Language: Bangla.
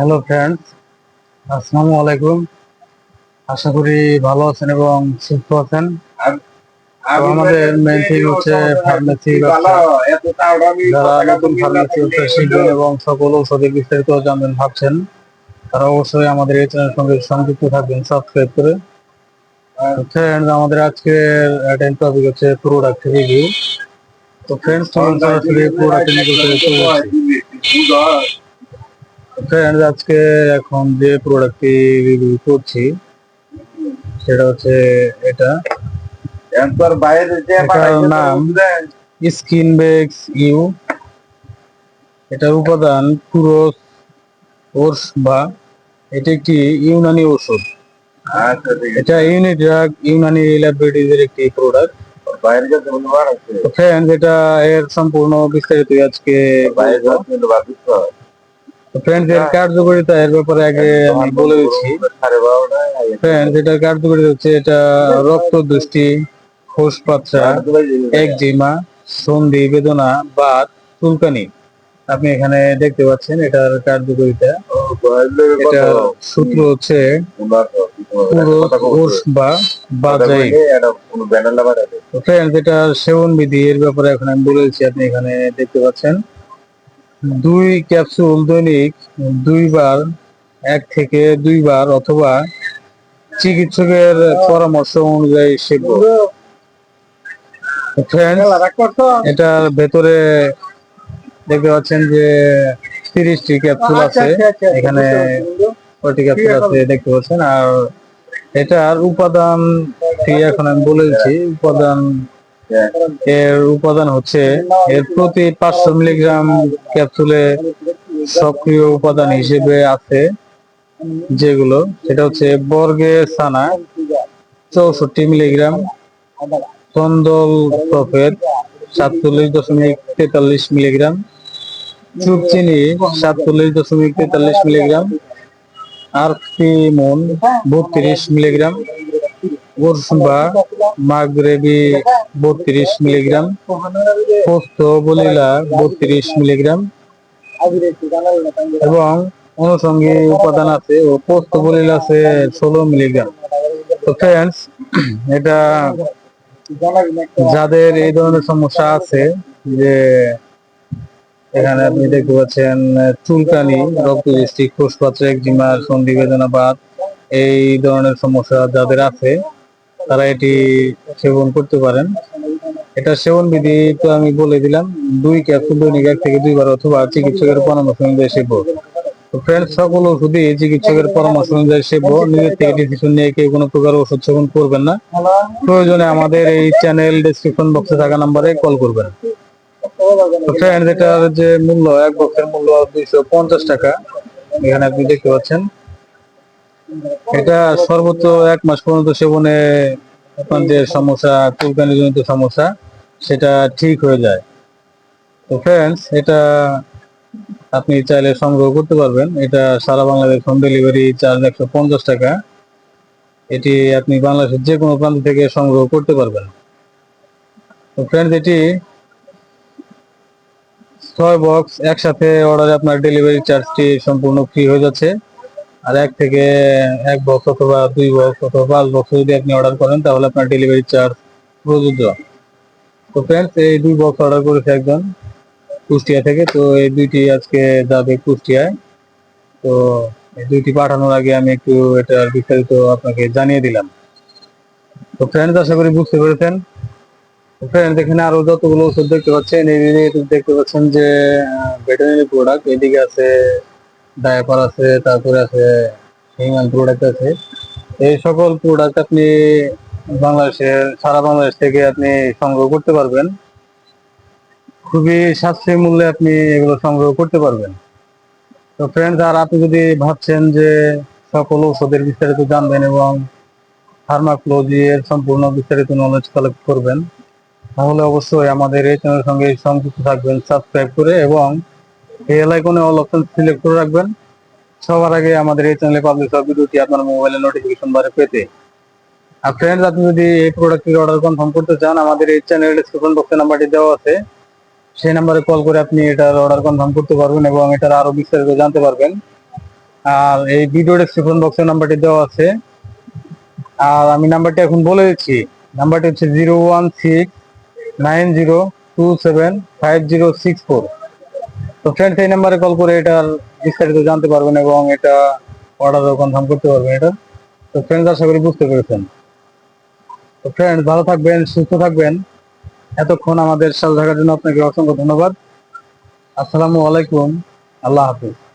হ্যালো ফ্রেন্ডস আসসালামু আলাইকুম আশা করি ভালো আছেন এবং সুস্থ আছেন। আমাদের মেইন থিম হচ্ছে ফার্মেসি যারা নতুন ফার্মেসি শিখবেন এবং সকল ঔষধের বিস্তারিত জানবেন ভাবছেন তারা অবশ্যই আমাদের এই চ্যানেলের সঙ্গে সংযুক্ত থাকবেন সাবস্ক্রাইব করে। ফ্রেন্ডস আমাদের আজকের অ্যাটেন্ড টপিক হচ্ছে প্রোডাক্ট রিভিউ তো ফ্রেন্ডস চলুন সরাসরি প্রোডাক্ট নিয়ে শুরু করছি ফ্রেন্ডস আজকে এখন যে প্রোডাক্টটি রিভিউ করছি সেটা হচ্ছে এটা। এরপর বাইরে যে নাম স্কিন বেক্স ইউ এটার উপাদান পুরোস ওর্স বা এটি একটি ইউনানি ওষুধ। আচ্ছা এটা ইউনিড্রাগ ইউনানি ল্যাবরেটরিজের একটি প্রোডাক্ট ফ্রেন্ডস এটা এর সম্পূর্ণ বিস্তারিত আজকে বাইরে ফ্রেন্ডস এর কার্যকারিতা এর ব্যাপারে আগে আমি বলে দিচ্ছি। ফ্রেন্ডস এটার কার্যকারিতা হচ্ছে এটা রক্ত দৃষ্টি পাচ্ছা একজিমা, সন্ধি, বেদনা, বাত, চুলকানি। আপনি এখানে দেখতে পাচ্ছেন এটার কার্যকারিতা। এটার সূত্র হচ্ছে পুরো কোষ বা বাজাই। ফ্রেন্ডস এটা সেবন বিধি এর ব্যাপারে এখন আমি বলেছি আপনি এখানে দেখতে পাচ্ছেন। দুই ক্যাপসুল দৈনিক দুইবার এক থেকে দুইবার অথবা চিকিৎসকের পরামর্শ অনুযায়ী সেবন এটার ভেতরে দেখতে পাচ্ছেন যে তিরিশটি ক্যাপসুল আছে। এখানে কয়টি ক্যাপসুল আছে দেখতে পাচ্ছেন। আর এটার উপাদান এখন আমি বলেছি উপাদান এর উপাদান হচ্ছে এর প্রতি পাঁচশো মিলিগ্রাম ক্যাপসুলে সক্রিয় উপাদান হিসেবে আছে যেগুলো, সেটা হচ্ছে বর্গে সানা, চৌষট্টি মিলিগ্রাম, তন্দল প্রফেট, সাতচল্লিশ দশমিক তেতাল্লিশ মিলিগ্রাম, চুপচিনি, সাতচল্লিশ দশমিক তেতাল্লিশ মিলিগ্রাম আরফিমন বত্রিশ মিলিগ্রাম ওরসুম্বা মাগরেবি বত্রিশ মিলিগ্রাম, পোস্ত বলিলা বত্রিশ মিলিগ্রাম এবং অনুষঙ্গী উপাদান আছে ও পোস্ত বলিলা আছে ষোলো মিলিগ্রাম। তো ফ্রেন্ডস এটা যাদের এই ধরনের সমস্যা আছে, যে এখানে আপনি দেখতে পাচ্ছেন, চুলকানি, রক্ত দৃষ্টি কোষপাত্র একজিমা সন্ধি বেদনা বাত এই ধরনের সমস্যা যাদের আছে তারা এটি সেবন করতে পারেন। এটা সেবন বিধি তো আমি বলে দিলাম, দুই ক্যাপসুল দৈনিক এক থেকে দুইবার অথবা চিকিৎসকের পরামর্শ অনুযায়ী সেব। তো ফ্রেন্ডস সকল ওষুধই চিকিৎসকের পরামর্শ অনুযায়ী সেবন নিজের থেকে ডিসিশন নিয়ে কেউ কোনো প্রকার ওষুধ সেবন করবেন না। প্রয়োজনে আমাদের এই চ্যানেল ডেসক্রিপশন বক্সে থাকা নাম্বারে কল করবেন। ফ্রেন্ড এটার যে মূল্য, এক বক্সের মূল্য দুইশো পঞ্চাশ টাকা। এখানে আপনি দেখতে পাচ্ছেন। এটা সর্বোচ্চ এক মাস পর্যন্ত সেবনে আপনার যে সমস্যা চুলকানি জনিত সমস্যা, সেটা ঠিক হয়ে যায়। তো ফ্রেন্ডস এটা আপনি চাইলে সংগ্রহ করতে পারবেন। এটা সারা বাংলাদেশ হোম ডেলিভারি চার্জ একশো পঞ্চাশ টাকা। এটি আপনি বাংলাদেশের যে কোনো প্রান্ত থেকে সংগ্রহ করতে পারবেন। তো ফ্রেন্ডস এটি ছয় বক্স একসাথে অর্ডারে আপনার ডেলিভারি চার্জটি সম্পূর্ণ ফ্রি হয়ে যাচ্ছে। আর এক থেকে এক বক্স অথবা দুই বক্স অথবা পাঁচ বক্স যদি আপনি অর্ডার করেন, তাহলে আপনার ডেলিভারি চার্জ প্রযোজ্য। তো ফ্রেন্ডস এই দুই বক্স অর্ডার করেছে একজন কুষ্টিয়া থেকে। তো এই দুইটি আজকে যাবে কুষ্টিয়ায়। তো এই দুইটি পাঠানোর আগে আমি একটু এটার বিস্তারিত আপনাকে জানিয়ে দিলাম। তো ফ্রেন্ডস আশা করি বুঝতে পেরেছেন। ফ্রেন্ড এখানে আরও যতগুলো ওষুধ দেখতে পাচ্ছেন, এই দেখতে পাচ্ছেন যে ভেটেরিনারি প্রোডাক্ট এদিকে আছে ডায়াপার আছে, তারপরে আছে হিউম্যান প্রোডাক্ট আছে। এই সকল প্রোডাক্ট আপনি বাংলাদেশের সারা বাংলাদেশ থেকে আপনি সংগ্রহ করতে পারবেন। খুবই সাশ্রয়ী মূল্যে আপনি এগুলো সংগ্রহ করতে পারবেন। তো ফ্রেন্ডস আর আপনি যদি ভাবছেন যে সকল ওষুধের বিস্তারিত জানবেন এবং ফার্মাকোলজি এর সম্পূর্ণ বিস্তারিত নলেজ কালেক্ট করবেন, তাহলে অবশ্যই আমাদের এই চ্যানেলের সঙ্গে সংযুক্ত থাকবেন সাবস্ক্রাইব করে এবং বেল আইকনে অল অপশন সিলেক্ট করে রাখবেন। সবার আগে আমাদের এই চ্যানেলে পাবলিশ হওয়া ভিডিওটি আপনার মোবাইলে নোটিফিকেশন বারে পেতে। আর ফ্রেন্ডস আপনি যদি এই প্রোডাক্টের অর্ডার কনফার্ম করতে চান, আমাদের এই চ্যানেল ডিসক্রিপশন বক্সে নাম্বারটি দেওয়া আছে। সেই নাম্বারে কল করে আপনি এটার অর্ডার কনফার্ম করতে পারবেন এবং এটার আরও বিস্তারিত জানতে পারবেন। আর এই ভিডিও ডেসক্রিপশন বক্সের নাম্বারটি দেওয়া আছে। আর আমি নাম্বারটি এখন বলে দিচ্ছি। নাম্বারটি হচ্ছে zero one six nine zero two seven five zero six four তো ফ্রেন্ড সেই নাম্বারে কল করে এটার বিস্তারিত জানতে পারবেন এবং এটা অর্ডার কনফার্ম করতে পারবেন এটা। তো ফ্রেন্ড আশা করি বুঝতে পেরেছেন। তো ফ্রেন্ড ভালো থাকবেন, সুস্থ থাকবেন। এতক্ষণ আমাদের সাথে থাকার জন্য আপনাকে অসংখ্য ধন্যবাদ। আসসালামু আলাইকুম। আল্লাহ হাফিজ।